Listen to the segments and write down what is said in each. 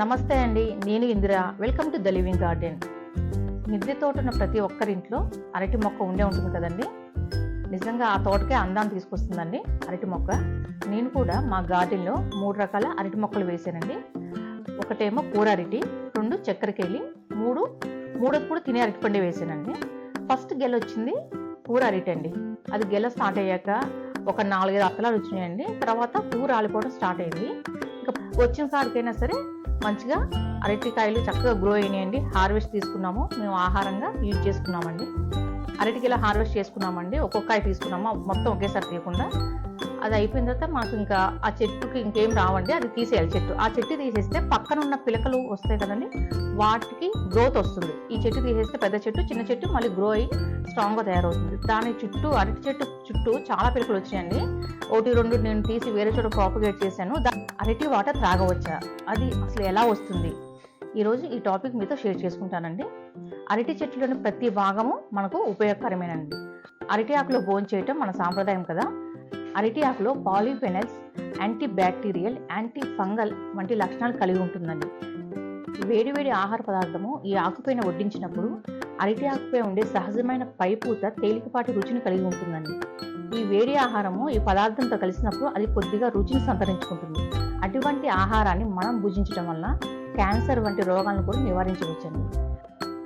నమస్తే అండి నేను Indira. Welcome to the living garden మిద్దె తోట ఉన్న ప్రతి ఒక్కరింట్లో అరటి మొక్క ఉండే ఉంటుంది కదండి. నిజంగా ఆ తోటకే అందాన్ని తీసుకొస్తుందండి అరటి మొక్క. నేను కూడా మా గార్డెన్లో మూడు రకాల అరటి మొక్కలు వేశానండి ఒకటేమో కూర అరటి రెండు చక్కెరకేళి మూడు మూడోది కూడా తినే అరటిపండు వేసానండి. ఫస్ట్ గెల వచ్చింది కూర అరటి అండి. అది గెల స్టార్ట్ అయ్యాక ఒక నాలుగైదు అత్తలాలు వచ్చినాయండి. తర్వాత కూర రాలిపోవడం స్టార్ట్ అయింది. ఇంకా వచ్చిన కాడికైనా సరే మంచిగా అరటికాయలు చక్కగా గ్రో అయినాయండి. హార్వెస్ట్ తీసుకున్నాము. మేము ఆహారంగా యూజ్ చేసుకున్నామండి. అరటికిలా హార్వెస్ట్ చేసుకున్నామండి. ఒక్కొక్కకాయ తీసుకున్నాము. మొత్తం ఒకేసారి తీయకుండా. అది అయిపోయిన తర్వాత మాకు ఇంకా ఆ చెట్టుకి ఇంకేం రావండి. అది తీసేయాలి చెట్టు. ఆ చెట్టు తీసేస్తే పక్కన ఉన్న పిలకలు వస్తాయి కదండి. వాటికి గ్రోత్ వస్తుంది. ఈ చెట్టు తీసేస్తే పెద్ద చెట్టు చిన్న చెట్టు మళ్ళీ గ్రో అయ్యి స్ట్రాంగ్గా తయారవుతుంది. దాని చుట్టూ అరటి చెట్టు చుట్టూ చాలా పిలకలు వచ్చాయండి ఒకటి రెండు నేను తీసి వేరే చోట ప్రాపగేట్ చేశాను. అరటి వాటర్ త్రాగవచ్చా? అది అసలు ఎలా వస్తుంది? ఈరోజు ఈ టాపిక్ మీతో షేర్ చేసుకుంటానండి. అరటి చెట్లులోని ప్రతి భాగము మనకు ఉపయోగకరమేనండి. అరటి ఆకులో బోన్ చేయటం మన సాంప్రదాయం కదా. అరటి ఆకులో polyphenols anti bacterial anti fungal వంటి లక్షణాలు కలిగి ఉంటుందండి. వేడివేడి ఆహార పదార్థము ఈ ఆకుపైన వడ్డించినప్పుడు అరటి ఆకుపై ఉండే సహజమైన పైపూత తేలికపాటి రుచిని కలిగి ఉంటుందండి. ఈ వేడి ఆహారము ఈ పదార్థంతో కలిసినప్పుడు అది కొద్దిగా రుచిని సంతరించుకుంటుంది. అటువంటి ఆహారాన్ని మనం భుజించడం వల్ల క్యాన్సర్ వంటి రోగాలను కూడా నివారించవచ్చండి.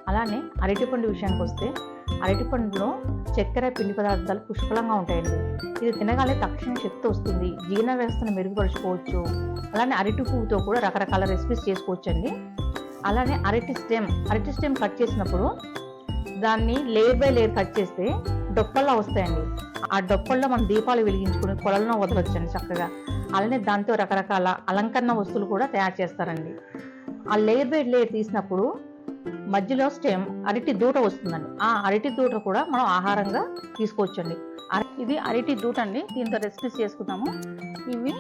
అలానే అరటిపండు విషయానికి వస్తే అరటిపండులో చక్కెర పిండి పదార్థాలు పుష్కలంగా ఉంటాయండి. ఇది తినగానే తక్షణ శక్తి వస్తుంది. జీర్ణ వ్యవస్థను మెరుగుపరుచుకోవచ్చు. అలానే అరటి పువ్వుతో కూడా రకరకాల రెసిపీస్ చేసుకోవచ్చండి. అలానే అరటి స్టెమ్ అరటి స్టెమ్ కట్ చేసినప్పుడు దాన్ని లేయర్ బై లేయర్ కట్ చేస్తే డొప్పల్లా వస్తాయండి. ఆ డొప్పల్లో మనం దీపాలు వెలిగించుకుని కొలలను వదలొచ్చండి చక్కగా. అలానే దాంతో రకరకాల అలంకరణ వస్తువులు కూడా తయారు చేస్తారండి. ఆ లేయర్ బై లేయర్ తీసినప్పుడు మధ్యలో స్టెమ్ అరటి దూట వస్తుందండి. ఆ అరటి దూట కూడా మనం ఆహారంగా తీసుకోవచ్చండి. అర- ఇది అరటి దూట అండి. దీంతో రెసిపీస్ చేసుకుందాము. ఇవి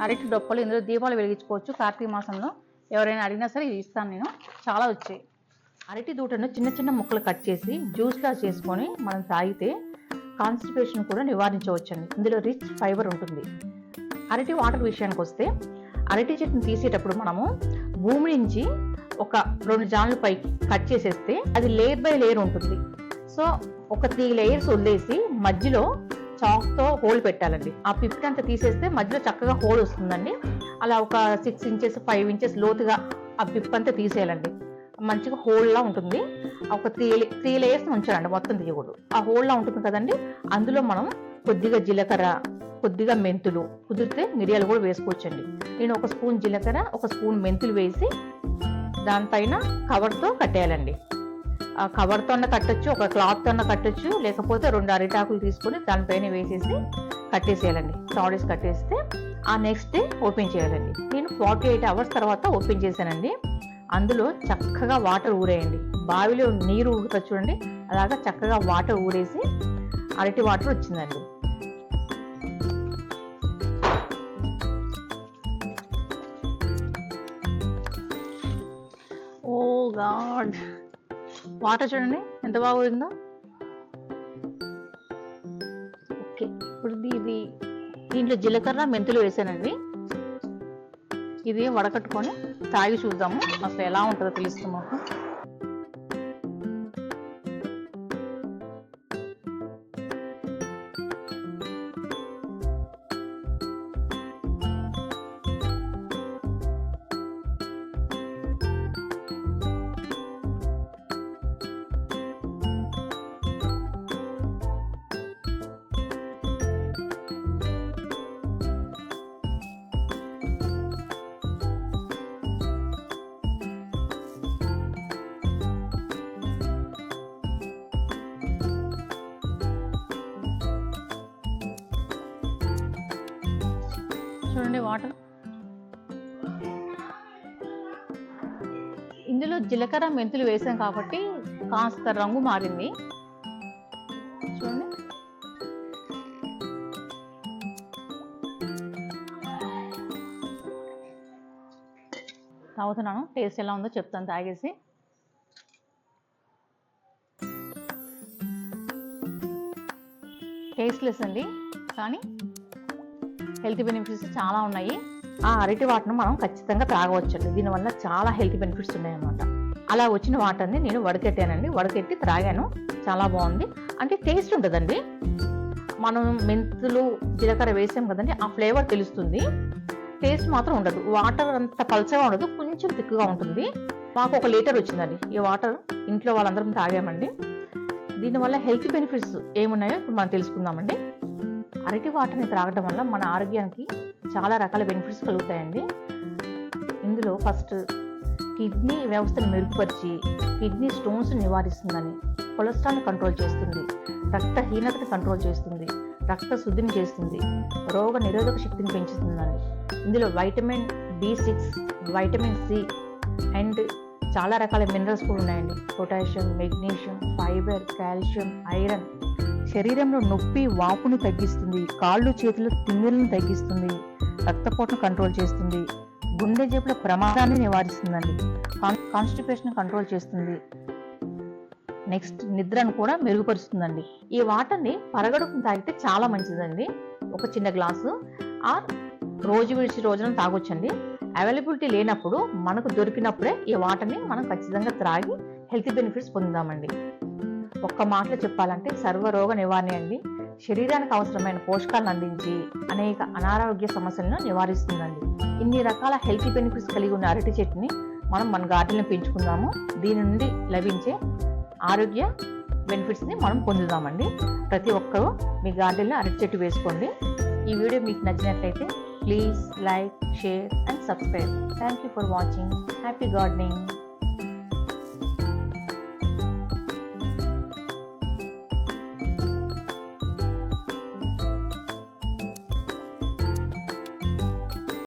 అరటి డొప్పలు ఇందులో దీపాలు వెలిగించుకోవచ్చు. కార్తీక మాసంలో ఎవరైనా అడిగినా సరే ఇస్తాను నేను. చాలా వచ్చాయి. అరటి దూటను చిన్న చిన్న ముక్కలు కట్ చేసి జ్యూస్లా చేసుకొని మనం తాగితే కాన్స్టిపేషన్ కూడా నివారించవచ్చండి. ఇందులో రిచ్ ఫైబర్ ఉంటుంది. అరటి వాటర్ విషయానికి వస్తే అరటి చెట్టును తీసేటప్పుడు మనము భూమి నుంచి ఒక రెండు జాన్లు పైకి కట్ చేసేస్తే అది లేయర్ బై లేయర్ ఉంటుంది. సో ఒక త్రీ లేయర్స్ వదిలేసి మధ్యలో చాక్తో హోల్ పెట్టాలండి. ఆ పిప్పి అంతా తీసేస్తే మధ్యలో చక్కగా హోల్ వస్తుందండి. అలా ఒక సిక్స్ ఇంచెస్ ఫైవ్ ఇంచెస్ లోతుగా ఆ పిప్ అంతా తీసేయాలండి. మంచిగా హోల్లా ఉంటుంది. ఒక త్రీ త్రీ లేయర్స్ ఉంచాలండి మొత్తం తీయకూడదు. ఆ హోల్లా ఉంటుంది కదండి. అందులో మనం కొద్దిగా జీలకర్ర కొద్దిగా మెంతులు కుదిరితే మిరియాలు కూడా వేసుకోవచ్చండి. నేను ఒక స్పూన్ జీలకర్ర ఒక స్పూన్ మెంతులు వేసి దానిపైన కవర్తో కట్టేయాలండి. ఆ కవర్తో అన్న కట్టచ్చు ఒక క్లాత్తో అన్న కట్టొచ్చు లేకపోతే రెండు అరిటాకులు తీసుకొని దానిపైన వేసేసి కట్టేసేయాలండి. టాడీస్ కట్టేస్తే ఆ నెక్స్ట్ డే ఓపెన్ చేయాలండి. నేను ఫార్టీ ఎయిట్ అవర్స్ తర్వాత ఓపెన్ చేశానండి. అందులో చక్కగా వాటర్ ఊరేయండి. బావిలో నీరు ఊగుతా చూడండి. అలాగా చక్కగా వాటర్ ఊరేసి అరటి వాటర్ వచ్చిందండి. ఓ గాడ్. వాటర్ చూడండి. ఎంత బాగుందో ఓకే. ఇప్పుడు ఇది- ఇది దీంట్లో జీలకర్ర మెంతులు వేసానండి. ఇది వడకట్టుకొని తాగి చూద్దాము. అసలు ఎలా ఉంటుందో తెలుస్తుంది మాకు. చూడండి వాటర్. ఇందులో జీలకర్ర మెంతులు వేసాం కాబట్టి కాస్త రంగు మారింది. చూడండి. తాగుతున్నాను. టేస్ట్ ఎలా ఉందో చెప్తాను తాగేసి. టేస్ట్లెస్ అండి. కానీ హెల్త్ బెనిఫిట్స్ చాలా ఉన్నాయి. ఆ అరటి వాటర్ను మనం ఖచ్చితంగా తాగవచ్చండి దీనివల్ల చాలా హెల్త్ బెనిఫిట్స్ ఉన్నాయన్నమాట. అలా వచ్చిన వాటర్ని నేను వడకెట్టానండి. వడకెట్టి త్రాగాను. చాలా బాగుంది. అంటే టేస్ట్ ఉంటుందండి. మనం మెంతులు జీలకర్ర వేసాం కదండి ఆ ఫ్లేవర్ తెలుస్తుంది. టేస్ట్ మాత్రం ఉండదు. వాటర్ అంత పల్చగా ఉండదు. కొంచెం తిక్కుగా ఉంటుంది. మాకు ఒక లీటర్ వచ్చిందండి. ఈ వాటర్ ఇంట్లో వాళ్ళందరం తాగామండి. దీనివల్ల హెల్త్ బెనిఫిట్స్ ఏమున్నాయో ఇప్పుడు మనం తెలుసుకుందామండి. అరటి వాటర్ని త్రాగడం వల్ల మన ఆరోగ్యానికి చాలా రకాల బెనిఫిట్స్ కలుగుతాయండి. ఇందులో ఫస్ట్ కిడ్నీ వ్యవస్థను మెరుగుపరిచి కిడ్నీ స్టోన్స్ నివారిస్తుందని కొలెస్ట్రాల్ని కంట్రోల్ చేస్తుంది. రక్తహీనతను కంట్రోల్ చేస్తుంది. రక్త శుద్ధిని చేస్తుంది. రోగ నిరోధక శక్తిని పెంచుతుందని. ఇందులో vitamin B six vitamin C and చాలా రకాల మినరల్స్ కూడా ఉన్నాయండి. Potassium magnesium fibre calcium iron శరీరంలో నొప్పి వాపును తగ్గిస్తుంది కాళ్ళు చేతులు తిమ్మిరులను తగ్గిస్తుంది రక్తపోటును కంట్రోల్ చేస్తుంది గుండె జబ్బుల ప్రమాదాన్ని నివారిస్తుందండి కాన్స్టిపేషన్ కంట్రోల్ చేస్తుంది. నెక్స్ట్ నిద్రను కూడా మెరుగుపరుస్తుందండి. ఈ వాటర్ని పరగడుకుని తాగితే చాలా మంచిదండి. ఒక చిన్న గ్లాసు ఆర్ రోజు విడిచి రోజున తాగొచ్చండి. అవైలబిలిటీ లేనప్పుడు మనకు దొరికినప్పుడే ఈ వాటర్ని మనం ఖచ్చితంగా త్రాగి హెల్త్ బెనిఫిట్స్ పొందుదామండి. ఒక్క మాటలో చెప్పాలంటే సర్వరోగ నివారణ అండి. శరీరానికి అవసరమైన పోషకాలను అందించి అనేక అనారోగ్య సమస్యలను నివారిస్తుందండి. ఇన్ని రకాల హెల్త్ బెనిఫిట్స్ కలిగి ఉన్న అరటి చెట్టుని మనం మన గార్డెన్లో పెంచుకుందాము. దీని నుండి లభించే ఆరోగ్య బెనిఫిట్స్ని మనం పొందుదామండి. ప్రతి ఒక్కరూ మీ గార్డెన్లో అరటి చెట్టు వేసుకోండి. ఈ వీడియో మీకు నచ్చినట్లయితే please like share and subscribe. Thank you for watching. Happy gardening.